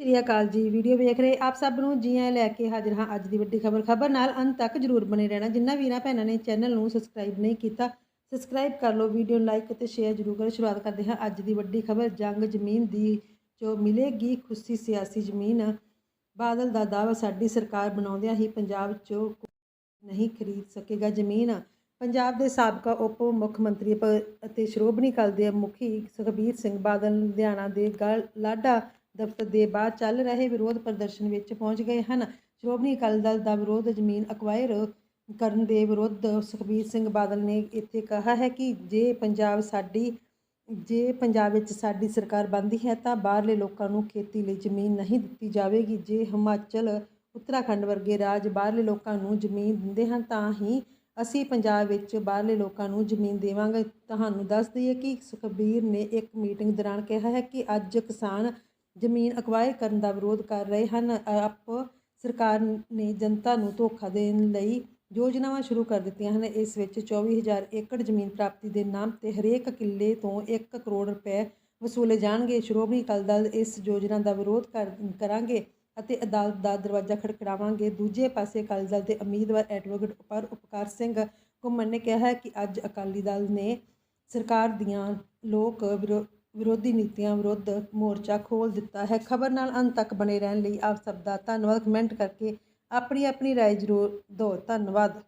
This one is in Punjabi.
ਸ਼੍ਰੀ ਅਕਾਲ ਜੀ। ਵੀਡੀਓ ਵੇਖ ਰਹੇ ਆਪ ਸਭ ਨੂੰ ਜੀ ਆਇਆਂ ਲੈ ਕੇ ਹਾਜ਼ਰ ਹਾਂ ਅੱਜ ਦੀ ਵੱਡੀ ਖਬਰ। ਖਬਰ ਨਾਲ ਅੰਤ ਤੱਕ ਜਰੂਰ ਬਣੇ ਰਹਿਣਾ। ਜਿੰਨਾ ਵੀਰਾਂ ਭੈਣਾਂ ਨੇ ਚੈਨਲ ਨੂੰ ਸਬਸਕ੍ਰਾਈਬ ਨਹੀਂ ਕੀਤਾ, ਸਬਸਕ੍ਰਾਈਬ ਕਰ ਲਓ, ਵੀਡੀਓ ਨੂੰ ਲਾਈਕ ਅਤੇ ਸ਼ੇਅਰ ਜਰੂਰ ਕਰੋ। ਸ਼ੁਰੂਆਤ ਕਰਦੇ ਹਾਂ ਅੱਜ ਦੀ ਵੱਡੀ ਖਬਰ। ਜੰਗ ਜ਼ਮੀਨ ਦੀ ਜੋ ਮਿਲੇਗੀ, ਖੁਸ਼ੀ ਸਿਆਸੀ ਜ਼ਮੀਨ, ਬਾਦਲ ਦਾ ਦਾਅਵਾ ਸਾਡੀ ਸਰਕਾਰ ਬਣਾਉਂਦਿਆਂ ਹੀ ਪੰਜਾਬ 'ਚੋਂ ਨਹੀਂ ਖਰੀਦ ਸਕੇਗਾ ਜ਼ਮੀਨ। ਪੰਜਾਬ ਦੇ ਸਾਬਕਾ ਉਪ ਮੁੱਖ ਮੰਤਰੀ ਪ- ਅਤੇ ਸ਼੍ਰੋਮਣੀ ਅਕਾਲੀ ਦੇ ਮੁਖੀ ਸੁਖਬੀਰ ਸਿੰਘ ਬਾਦਲ ਲੁਧਿਆਣਾ ਦੇ ਗਲ- ਲਾਡਾ ਦਫ਼ਤਰ ਦੇ ਬਾਅਦ ਚੱਲ ਰਹੇ ਵਿਰੋਧ ਪ੍ਰਦਰਸ਼ਨ ਵਿੱਚ ਪਹੁੰਚ ਗਏ ਹਨ। ਸ਼੍ਰੋਮਣੀ ਅਕਾਲੀ ਦਲ ਦਾ ਵਿਰੋਧ ਜ਼ਮੀਨ ਅਕਵਾਇਰ ਕਰਨ ਦੇ ਵਿਰੁੱਧ ਸੁਖਬੀਰ ਸਿੰਘ ਬਾਦਲ ਨੇ ਇੱਥੇ ਕਿਹਾ ਹੈ ਕਿ ਜੇ ਪੰਜਾਬ ਸਾਡੀ, ਜੇ ਪੰਜਾਬ ਵਿੱਚ ਸਾਡੀ ਸਰਕਾਰ ਬਣਦੀ ਹੈ ਤਾਂ ਬਾਹਰਲੇ ਲੋਕਾਂ ਨੂੰ ਖੇਤੀ ਲਈ ਜ਼ਮੀਨ ਨਹੀਂ ਦਿੱਤੀ ਜਾਵੇਗੀ। ਜੇ ਹਿਮਾਚਲ, ਉੱਤਰਾਖੰਡ ਵਰਗੇ ਰਾਜ ਬਾਹਰਲੇ ਲੋਕਾਂ ਨੂੰ ਜ਼ਮੀਨ ਦਿੰਦੇ ਹਨ ਤਾਂ ਹੀ ਅਸੀਂ ਪੰਜਾਬ ਵਿੱਚ ਬਾਹਰਲੇ ਲੋਕਾਂ ਨੂੰ ਜ਼ਮੀਨ ਦੇਵਾਂਗੇ। ਤੁਹਾਨੂੰ ਦੱਸ ਦਈਏ ਕਿ ਸੁਖਬੀਰ ਨੇ ਇੱਕ ਮੀਟਿੰਗ ਦੌਰਾਨ ਕਿਹਾ ਹੈ ਕਿ ਅੱਜ ਕਿਸਾਨ ਜ਼ਮੀਨ ਅਕਵਾਇਰ ਕਰਨ ਦਾ ਵਿਰੋਧ ਕਰ ਰਹੇ ਹਨ। ਆਪ ਸਰਕਾਰ ਨੇ ਜਨਤਾ ਨੂੰ ਧੋਖਾ ਦੇਣ ਲਈ ਯੋਜਨਾਵਾਂ ਸ਼ੁਰੂ ਕਰ ਦਿੱਤੀਆਂ ਹਨ। ਇਸ ਵਿੱਚ 24000 ਏਕੜ ਜ਼ਮੀਨ ਪ੍ਰਾਪਤੀ ਦੇ ਨਾਮ ਤੇ ਹਰੇਕ ਕਿੱਲੇ ਤੋਂ 1 ਕਰੋੜ ਰੁਪਏ ਵਸੂਲੇ ਜਾਣਗੇ। ਸ਼੍ਰੋਮਣੀ ਅਕਾਲੀ ਦਲ ਇਸ ਯੋਜਨਾ ਦਾ ਵਿਰੋਧ ਕਰ, ਕਰਾਂਗੇ ਅਤੇ ਅਦਾਲਤ ਦਾ ਦਰਵਾਜ਼ਾ ਖੜਕੜਾਵਾਂਗੇ। ਦੂਜੇ ਪਾਸੇ ਅਕਾਲੀ ਦਲ ਦੇ ਉਮੀਦਵਾਰ ਐਡਵੋਕੇਟ ਉਪਰ ਉਪਕਾਰ ਸਿੰਘ ਘੁੰਮਣ ਨੇ ਕਿਹਾ ਹੈ ਕਿ ਅੱਜ ਅਕਾਲੀ ਦਲ ਨੇ ਸਰਕਾਰ ਦੀਆਂ ਲੋਕ ਵਿਰੋ- ਵਿਰੋਧੀ ਨੀਤੀਆਂ ਵਿਰੁੱਧ ਮੋਰਚਾ ਖੋਲ ਦਿੱਤਾ ਹੈ ਖਬਰ ਨਾਲ ਅੰਤ ਤੱਕ ਬਣੇ ਰਹਿਣ ਲਈ ਆਪ ਸਭ ਦਾ ਧੰਨਵਾਦ ਕਮੈਂਟ ਕਰਕੇ ਆਪਣੀ ਆਪਣੀ رائے ਜ਼ਰੂਰ ਦਿਓ ਧੰਨਵਾਦ